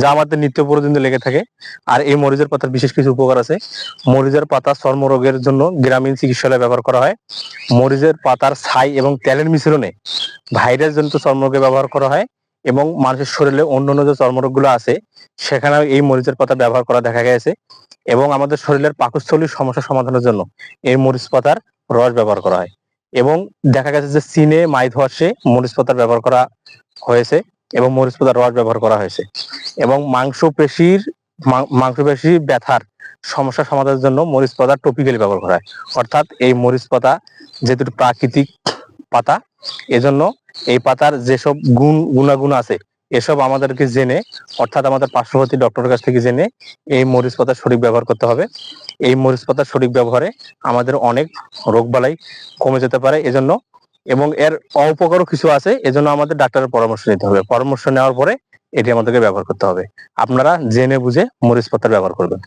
যা আমাদের নিত্য প্রয়োজনীয় লেগে থাকে। আর এই মরিচের পাতার বিশেষ কিছু উপকার আছে। মরিচের পাতা চর্মরোগের জন্য গ্রামীণ চিকিৎসালয়ে ব্যবহার করা হয়। মরিচের পাতার ছাই এবং তেলের মিশ্রণে ভাইরাস জনিত চর্মরোগে ব্যবহার করা হয় এবং মানুষের শরীরে অন্যান্য যে চর্মরোগগুলো আছে, সেখানেও এই মরিচের পাতা ব্যবহার করা দেখা গেছে এবং আমাদের শরীরের পাকস্থলীর সমস্যা সমাধানের জন্য এই মরিচ পাতার রস ব্যবহার করা হয়। এবং দেখা গেছে যে চীনে মাই ধোয়াশে মরিচ পাতার ব্যবহার করা হয়েছে। এবং মরিচ পাতার রস ব্যবহার করা হয়েছে। এবং মাংস পেশির মাংস পেশি ব্যথার সমস্যা সমাধানের জন্য মরিচ পাতা টপিক্যালি ব্যবহার করা হয়। অর্থাৎ এই মরিচ পাতা যেহেতু প্রাকৃতিক পাতা, এজন্য এই পাতার যেসব গুণ, গুণাগুণ আছে, এসব আমাদেরকে জেনে, অর্থাৎ আমাদের পার্শ্ববর্তী ডক্টরের কাছ থেকে জেনে এই মরিচ পাতার সঠিক ব্যবহার করতে হবে। এই মরিচ পাতার সঠিক ব্যবহারে আমাদের অনেক রোগবালাই কমে যেতে পারে। এজন্য এবং এর অপকারও কিছু আছে, এজন্য আমাদের ডাক্তারের পরামর্শ নিতে হবে। পরামর্শ নেওয়ার পরে এটি আমাদেরকে ব্যবহার করতে হবে। আপনারা জেনে বুঝে মরিচ পাতার ব্যবহার করবেন।